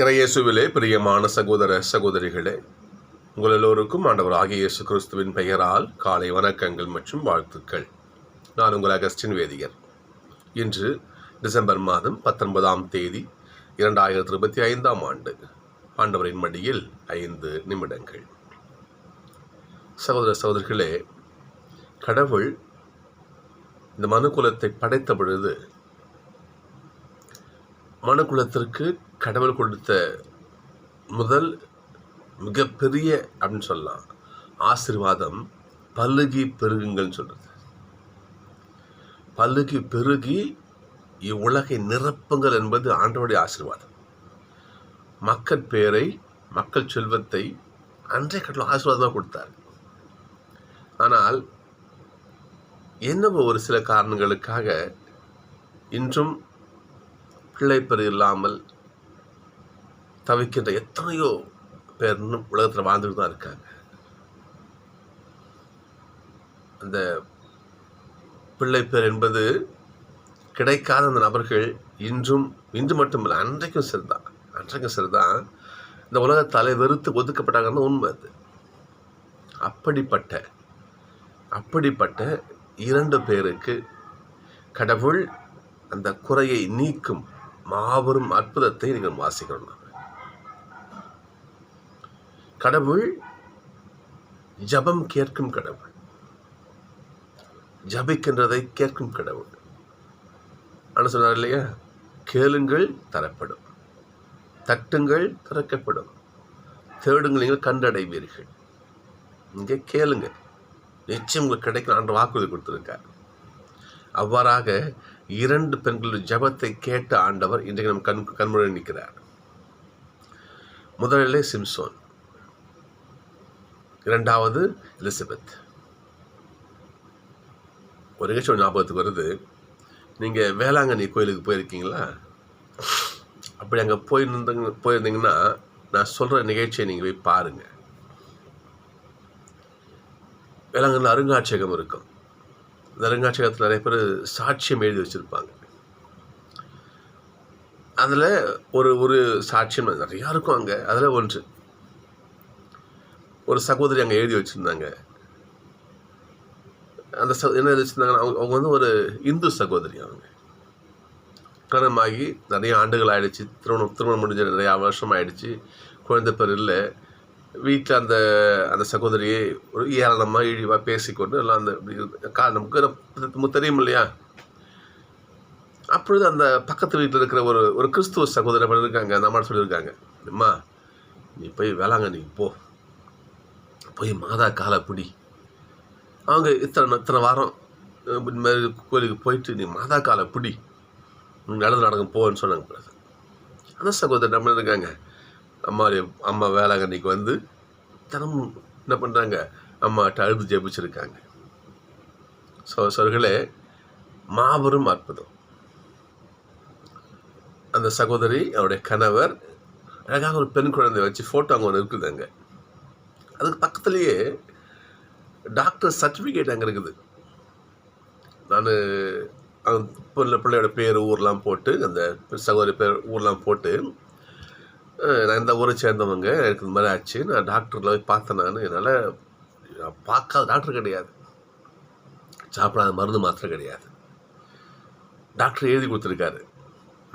இறையேசுவிலே பிரியமான சகோதர சகோதரிகளே உங்கள் எல்லோருக்கும் ஆண்டவர் ஆகிய இயேசு கிறிஸ்துவின் பெயரால் காலை வணக்கங்கள் மற்றும் வாழ்த்துக்கள். நான் உங்கள் அகஸ்டின் வேதியர். இன்று டிசம்பர் மாதம் பத்தொன்பதாம் தேதி இரண்டாயிரத்தி இருபத்தி ஐந்தாம் ஆண்டு. ஆண்டவரின் மடியில் ஐந்து நிமிடங்கள். சகோதர சகோதரிகளே கடவுள் இந்த மனுக்குலத்தை படைத்த பொழுது மனுக்குலத்திற்கு கடவுள் கொடுத்த முதல் மிகப்பெரிய அப்படின்னு சொல்லலாம் ஆசீர்வாதம் பல்லுகி பெருகுங்கள்னு சொல்கிறது பல்லுகி பெருகி இவ்வுலகை நிரப்புங்கள் என்பது ஆண்டவருடைய ஆசீர்வாதம். மக்கள் பேரை மக்கள் செல்வத்தை அன்றைய கடவுள் ஆசீர்வாதமாக கொடுத்தார். ஆனால் என்னவோ ஒரு சில காரணங்களுக்காக இன்றும் பிள்ளைப்பெரு இல்லாமல் தவிக்கின்ற எத்தனையோ பேர் இன்னும் உலகத்தில் வாழ்ந்துட்டு தான் இருக்காங்க. அந்த பிள்ளை பேர் என்பது கிடைக்காத அந்த நபர்கள் இன்றும் இன்று மட்டுமில்லை அன்றைக்கும் சரிதான் அன்றைக்கும் சரிதான் இந்த உலகத்தாலே வெறுத்து ஒதுக்கப்பட்டாங்கன்னு உண்மை அது. அப்படிப்பட்ட அப்படிப்பட்ட இரண்டு பேருக்கு கடவுள் அந்த குறையை நீக்கும் மாபெரும் அற்புதத்தை நீங்கள் வாசிக்கணும் கடவுள் ஜபம் கேட்கும் கடவுள். ஜபிக்கின்றதை கேட்கும் கடவுள். ஆனால் சொன்னார் இல்லையா? கேளுங்கள் தரப்படும். தட்டுங்கள் திறக்கப்படும். தேடுங்கள் நீங்கள் கண்டடைவீர்கள். இங்கே கேளுங்க. நிச்சயம் உங்களுக்கு கிடைக்கும். ஆண்டு வாக்குறுதி கொடுத்துருக்கார். அவ்வாறாக இரண்டு பெண்களுடைய ஜபத்தை கேட்ட ஆண்டவர் இன்றைக்கு நம் கண் கண்முறை நிற்கிறார். முதலிலே சிம்சோன். இரண்டாவது எலிசபெத். ஒரு நிகழ்ச்சி ஒன்று ஞாபகத்துக்கு வருது. நீங்கள் வேளாங்கண்ணி கோயிலுக்கு போயிருக்கீங்களா? அப்படி அங்கே போயிருந்தீங்க போயிருந்தீங்கன்னா நான் சொல்கிற நிகழ்ச்சியை நீங்கள் போய் பாருங்கள் வேளாங்கண்ணில் அருங்காட்சியகம் இருக்கும். இந்த அருங்காட்சியகத்தில் நிறைய பேர் சாட்சியம் எழுதி வச்சுருப்பாங்க. அதில் ஒரு ஒரு சாட்சியம் நிறையா இருக்கும் அங்கே. அதில் ஒன்று. ஒரு சகோதரி அங்கே எழுதி வச்சுருந்தாங்க. அந்த ச என்ன எழுதி வச்சுருந்தாங்கன்னா அவங்க அவங்க வந்து ஒரு இந்து சகோதரி அவங்க. கல்யாணமாகி நிறைய ஆண்டுகள் ஆயிடுச்சு. திருமணம் திருமணம் முடிஞ்ச நிறையா வருஷம் ஆயிடுச்சு. குழந்தை பேர் இல்லை. வீட்டில் அந்த அந்த சகோதரியை ஒரு ஏளனமாக இழிவாக பேசிக்கொண்டு எல்லாம் அந்த கா நமக்கு தெரியும் இல்லையா? அப்பொழுது அந்த பக்கத்து வீட்டில் இருக்கிற ஒரு ஒரு கிறிஸ்துவ சகோதரி அப்படி இருக்காங்க. அந்த அம்மா சொல்லியிருக்காங்க. அம்மா நீ போய் வேளாங்கண்ணி போ. போய் மாதா காலை பிடி. அவங்க இத்தனை இத்தனை வாரம் இந்த மாதிரி கோயிலுக்கு போயிட்டு நீ மாதா காலை பிடி. நடந்து நடக்கும் போன்னு சொன்னாங்க பிறகு. அந்த சகோதரி நம்ம இருக்காங்க அம்மா அம்மா வேளாங்கண்ணிக்கு வந்து தினமும் என்ன பண்ணுறாங்க அம்மாட்ட அழுது ஜெபிச்சிருக்காங்க. ஸோ சொர்களே மாபெரும் அற்புதம். அந்த சகோதரி அவருடைய கணவர் அழகாக ஒரு பெண் குழந்தைய வச்சு ஃபோட்டோ அங்கே ஒன்று இருக்குது அங்கே அதுக்கு பக்கத்துலேயே டாக்டர் சர்டிஃபிகேட் அங்கே இருக்குது. நான் அந்த பிள்ளை பிள்ளையோட பேர் ஊர்லாம் போட்டு அந்த சகோதரி பேர் ஊர்லாம் போட்டு நான் இந்த ஊரை சேர்ந்தவங்க எனக்கு இந்த மாதிரி ஆச்சு. நான் டாக்டரில் போய் பார்த்தேன் நான். என்னால் நான் பார்க்காத டாக்டர் கிடையாது. சாப்பிடாத மருந்து மாத்திரம் கிடையாது. டாக்டர் எழுதி கொடுத்துருக்காரு.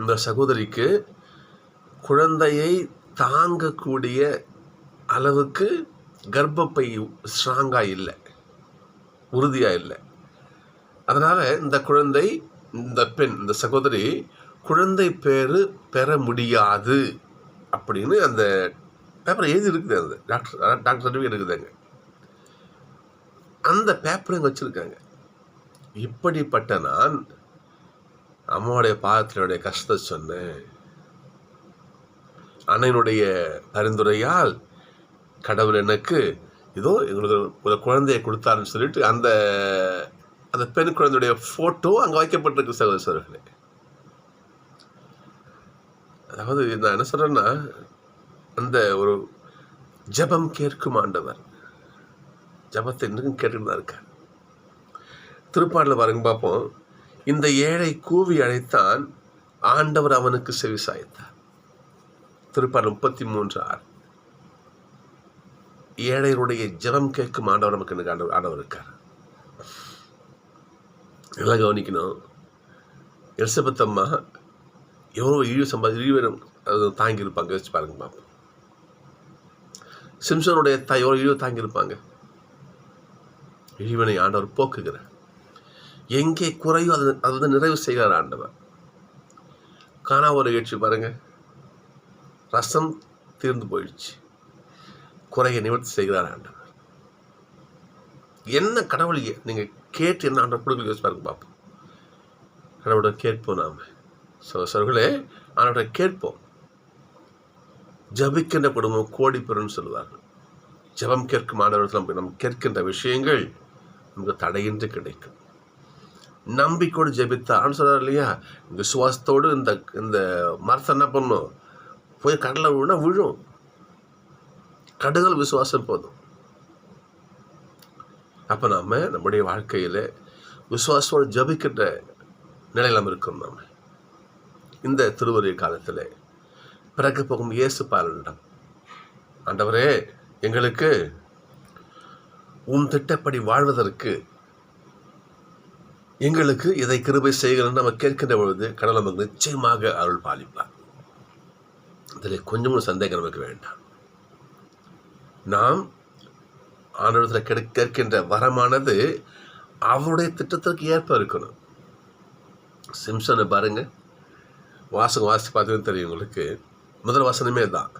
இந்த சகோதரிக்கு குழந்தையை தாங்கக்கூடிய அளவுக்கு கர்ப்பப்பை ஸ்ட்ராங்காக இல்லை. உறுதியாக இல்லை. அதனால் இந்த குழந்தை இந்த பெண் இந்த சகோதரி குழந்தை பேர் பெற முடியாது அப்படின்னு அந்த பேப்பர் எழுதி இருக்குது அந்த டாக்டர் டாக்டர் சர்டிஃபிகேட் இருக்குதாங்க அந்த பேப்பரை இங்கே வச்சுருக்காங்க. இப்படிப்பட்ட நான் அம்மாவுடைய பாதத்தினுடைய கஷ்டத்தை சொன்னேன். அண்ணனுடைய பரிந்துரையால் கடவுள் எனக்கு இதோ எங்களுக்கு ஒரு குழந்தையை கொடுத்தாருன்னு சொல்லிட்டு அந்த அந்த பெண் குழந்தையுடைய ஃபோட்டோ அங்கே வைக்கப்பட்டிருக்கு சகோதர சகோதரர்களே. அதாவது நான் என்ன சொல்கிறேன்னா அந்த ஒரு ஜெபம் கேட்கும் ஆண்டவர். ஜெபத்தை இன்னும் கேட்டுட்டு தான் இருக்கார். திருப்பாடில் பாருங்க பார்ப்போம். இந்த ஏழை கூவி அழைத்தான் ஆண்டவர் அவனுக்கு செவி சாய்த்தார். திருப்பார் முப்பத்தி மூன்று ஆறு. ஏழைகளுடைய ஜெபம் கேட்கும் ஆண்டவர் நமக்கு ஆண்டவர் ஆண்டவர் இருக்கார். நல்லா கவனிக்கணும். எலிசபெத்தம்மா எவ்வளோ இழிவு சம்பாதி இழிவனம் அது தாங்கியிருப்பாங்க. வச்சு பாருங்க பாப்போம். சிம்சனுடைய தாய் எவ்வளோ இழிவு தாங்கியிருப்பாங்க. இழிவனை ஆண்டவர் போக்குகிறார். எங்கே குறையோ அது அது வந்து நிறைவு செய்கிறார் ஆண்டவர். காணா ஒரு நிகழ்ச்சி பாருங்க. ரசம் தீர்ந்து போயிடுச்சு. குறையை நிவர்த்தி செய்கிறார் ஆண்டவர். என்ன கடவுள் நீங்கள் கேட்டு என்ன ஆண்டவர் கொடுக்க யோசிச்சு பாருங்க பார்ப்போம் கடவுளை கேட்போம் நாம். சோசர்களே ஆண்டவரை கேட்போம். ஜபிக்கின்ற குடும்பம் கோடி பெறும்னு சொல்லுவார்கள். ஜெபம் கேட்கும் ஆண்டவர்கள் நம்ம கேட்கின்ற விஷயங்கள் நமக்கு தடையின்றி கிடைக்கும். நம்பிக்கையோடு ஜெபித்தான்னு சொல்கிறார் இல்லையா? விசுவாசத்தோடு இந்த இந்த மரத்தை என்ன பண்ணும்? போய் கடலை விழுனா விழும். கடுதல் விசுவாசம் போதும். அப்போ நாம் நம்முடைய வாழ்க்கையில் விசுவாசத்தோடு ஜபிக்கின்ற நிலையில் நம்ம இருக்கோம் நாம். இந்த திருவரிய காலத்தில் பிறகு போகும் இயேசு பாலனிடம் ஆண்டவரே எங்களுக்கு உன் திட்டப்படி வாழ்வதற்கு எங்களுக்கு இதை கிருபை செய்கிறன்னு நம்ம கேட்கின்ற பொழுது கடவுள் நமக்கு நிச்சயமாக அருள் பாலிப்பார். இதில் கொஞ்சமும் சந்தேகம் நமக்கு வேண்டாம். நாம் ஆண்டவரத்தில் கெடு கேட்கின்ற வரமானது அவருடைய திட்டத்திற்கு ஏற்ப இருக்கணும். சிம்சனை பாருங்கள் வாசகம் வாசி பார்த்தீங்கன்னு தெரியும் உங்களுக்கு. முதல் வசனமே தான்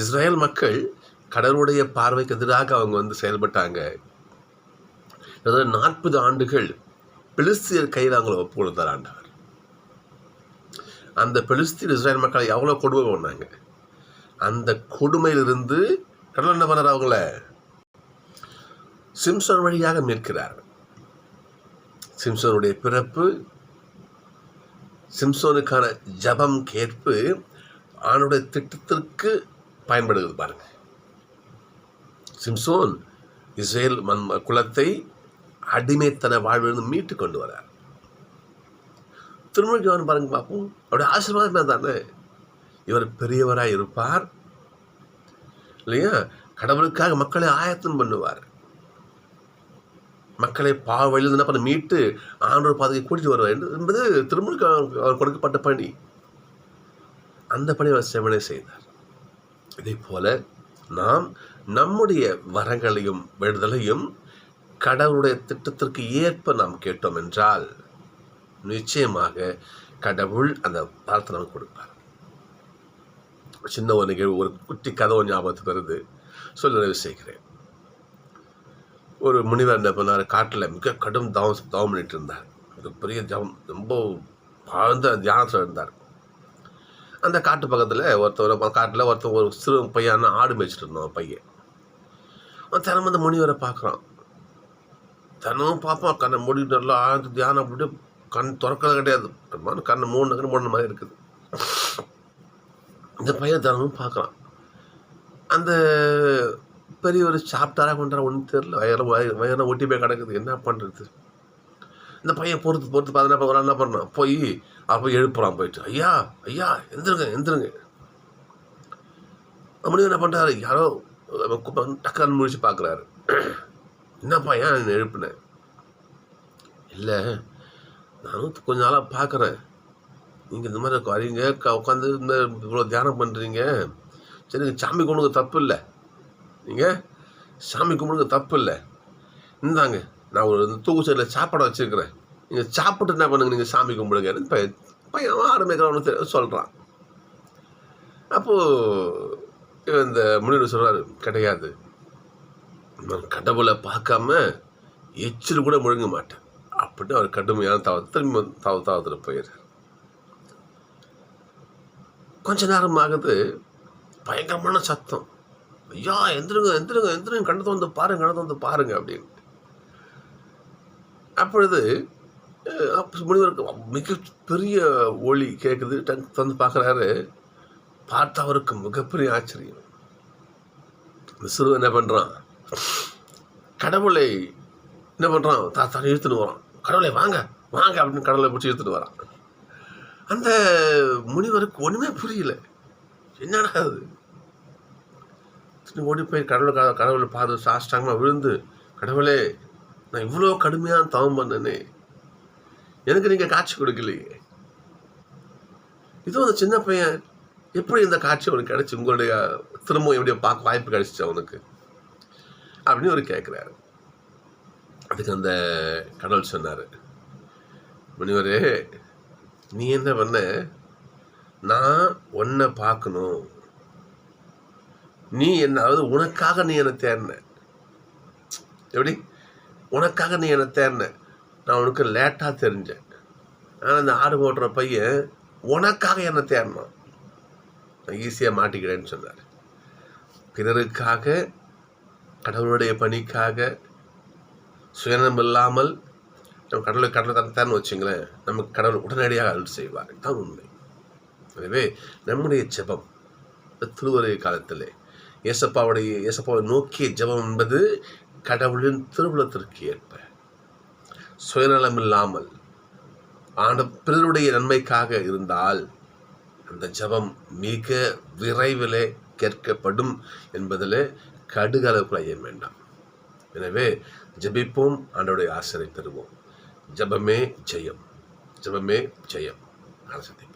இஸ்ரேல் மக்கள் கடவுளுடைய பார்வைக்கு எதிராக அவங்க வந்து செயல்பட்டாங்க. அதாவது நாற்பது ஆண்டுகள் பெலிஸ்தியர் கையில் அவங்கள ஒப்பு கொடுத்தார் ஆண்டவர். அந்த பெலிஸ்தீன் இஸ்ரேல் மக்களை எவ்வளோ கொடுமை பண்ணாங்க. அந்த கொடுமையிலிருந்து கடவுள் என்ன பண்ணார் அவங்கள? சிம்சன் வழியாக மீட்கிறார். சிம்சனுடைய பிறப்பு சிம்சோனுக்கான ஜபம் கேட்பு ஆணுடைய திட்டத்திற்கு பயன்படுகிறது பாருங்க. சிம்சோன் இஸ்ரேல் மண் குலத்தை அடிமைத்தன வாழ்விலிருந்து மீட்டு கொண்டு வரார். திருமணம் பாருங்க பார்ப்போம். அவருடைய ஆசீர்வாதம் தானே இவர் பெரியவராக இருப்பார். இல்லையா? கடவுளுக்காக மக்களை ஆயத்தம் பண்ணுவார். மக்களை பாவ வழியில் என்ன பண்ண மீட்டு ஆண்டோர் பாதையை கூட்டிட்டு வருவார் என்பது திருமணுக்கு அவர் கொடுக்கப்பட்ட பணி. அந்த பணி அவர் செவனை செய்தார். இதே போல நாம் நம்முடைய வரங்களையும் விடுதலையும் கடவுளுடைய திட்டத்திற்கு ஏற்ப நாம் கேட்டோம் என்றால் நிச்சயமாக கடவுள் அந்த பலத்தை நமக்கு கொடுப்பார். சின்ன ஒரு நிகழ்வு ஒரு குட்டி கதவு ஞாபகத்துக்கு வருது. சொல்லி நிறைவு செய்கிறேன். ஒரு முனிவர் என்ன பண்ணார்? காட்டில் மிக கடும் தவம் தவம் பண்ணிட்டு இருந்தார். மிகப்பெரிய பெரிய தவம் ரொம்ப ஆழ்ந்த தியானத்தில் இருந்தார். அந்த காட்டு பக்கத்தில் ஒருத்தர் காட்டில் ஒருத்தர் ஒரு சிறு பையன் ஆடு மேய்ச்சிட்டு இருந்தான் பையன். அவன் தினமும் அந்த முனிவரை பார்க்குறான். தினமும் பார்ப்பான் கண்ணை மூடிட்டு நல்லா ஆழ்ந்து தியானம் அப்படி கண் திறக்கிறது கிடையாது. கண்ணை மூணு கண்ணு மூணு மாதிரி இருக்குது. இந்த பையன் தினமும் பார்க்குறான் அந்த பெரிய ஒரு சாப்பிட்டாரா கொண்டாரா ஒன்றும் தெரில வயற வய வயரெல்லாம் ஒட்டி போய் கிடக்குது. என்ன பண்ணுறது இந்த பையன் பொறுத்து பொறுத்து பார்த்து ஒரு என்ன பண்ணான் போய் அப்போ போய் எழுப்புறான் போயிட்டு. ஐயா ஐயா எந்திருங்க எந்திருங்க. அப்படி என்ன பண்ணுறாரு யாரோ டக்கான்னு முடிச்சு பார்க்குறாரு என்னப்பா ஏன் என்ன எழுப்புனேன். இல்லை நானும் கொஞ்ச நாளாக பார்க்குறேன். நீங்கள் இந்த மாதிரி வரீங்க உட்காந்து இந்த இவ்வளோ தியானம் பண்ணுறீங்க சரி நீங்கள் சாமி கும்பிடுங்க தப்பு இல்லை. நீங்கள் சாமி கும்பிடுங்க தப்பு இல்லை. இந்தாங்க நான் ஒரு தூக்கு சைடில் சாப்பாடை வச்சுருக்கிறேன். நீங்கள் சாப்பிட்டு என்ன பண்ணுங்க நீங்கள் சாமி கும்பிடுங்க பையன் பையன் ஆரம்பிக்கிறவனு சொல்கிறான் அப்போது இந்த முனிவர் சொல்கிறார் கிடையாது. நான் கடவுளை பார்க்காம எச்சில் கூட முழுங்க மாட்டேன். அப்படின்னு அவர் கடுமையான தவ திரும்பி தவ தாவத்தில் போயிடுறார். கொஞ்ச நேரம் ஆகுது பயங்கரமான சத்தம். ஐயா எந்திருங்க எந்திருங்க எந்திருங்க. கண்டத்தை வந்து பாருங்க கண்ணத்தை வந்து பாருங்க அப்படின்னு அப்பொழுது முனிவருக்கு மிக பெரிய ஒளி கேட்குது டங் தந்து பார்க்குறாரு பார்த்து அவருக்கு மிகப்பெரிய ஆச்சரியம். இந்த சிறுவன் என்ன பண்ணுறான் கடவுளை என்ன பண்ணுறான் தாத்தா இழுத்துன்னு வரான். கடவுளை வாங்க வாங்க அப்படின்னு கடவுளை பிடிச்சி இழுத்துட்டு வரான். அந்த முனிவருக்கு ஒன்றுமே புரியல. என்னடா அது ஓடி போய் கடவுளை கடவுளை பார்த்து சாஷ்டாங்கமாக விழுந்து கடவுளே நான் இவ்வளோ கடுமையான தவம் பண்ணனே. எனக்கு நீங்கள் காட்சி கொடுக்கலையே. இதுவும் அந்த சின்ன பையன் எப்படி இந்த காட்சி அவனுக்கு கிடைச்சி? உங்களுடைய திரும்பவும் எப்படியோ பார்க்க வாய்ப்பு கிடைச்சிச்சு அவனுக்கு அப்படின்னு அவர் கேட்குறாரு அதுக்கு அந்த கடவுள் சொன்னார் முனிவரே நீ என்ன பண்ண? நான் உன்னை பார்க்கணும். நீ என்ன அதாவது உனக்காக நீ என்னை தேடின. எப்படி? உனக்காக நீ என்னை தேடின. நான் உனக்கு லேட்டாக தெரிஞ்சேன். ஆனால் அந்த ஆடு ஓட்டுற பையன் உனக்காக என்னை தேடினான். நான் ஈஸியாக மாட்டிக்கிறேன்னு சொன்னார். பிறருக்காக கடவுளுடைய பணிக்காக சுயநலம் இல்லாமல் நம்ம கடவுளை கடவுளை தரத்தான்னு வச்சுங்களேன் நமக்கு கடவுள் உடனடியாக அருள் செய்வார். தான் உண்மை. எனவே நம்முடைய ஜெபம் இந்த திருவருகை காலத்தில் இயேசப்பாவுடைய இயேசப்பாவை நோக்கிய ஜெபம் என்பது கடவுளின் திருவுளத்திற்கு ஏற்ப. சுயநலம் இல்லாமல் ஆண்ட பிறருடைய நன்மைக்காக இருந்தால் அந்த ஜெபம் மிக விரைவிலே கேட்கப்படும் என்பதில் கடுகளவுக்கு ஏன் வேண்டாம். எனவே ஜெபிப்போம் ஆண்டோடைய ஆசிரியை பெறுவோம். ஜெபமே ஜெயம் ஜெபமே ஜெயம் அரசத்தை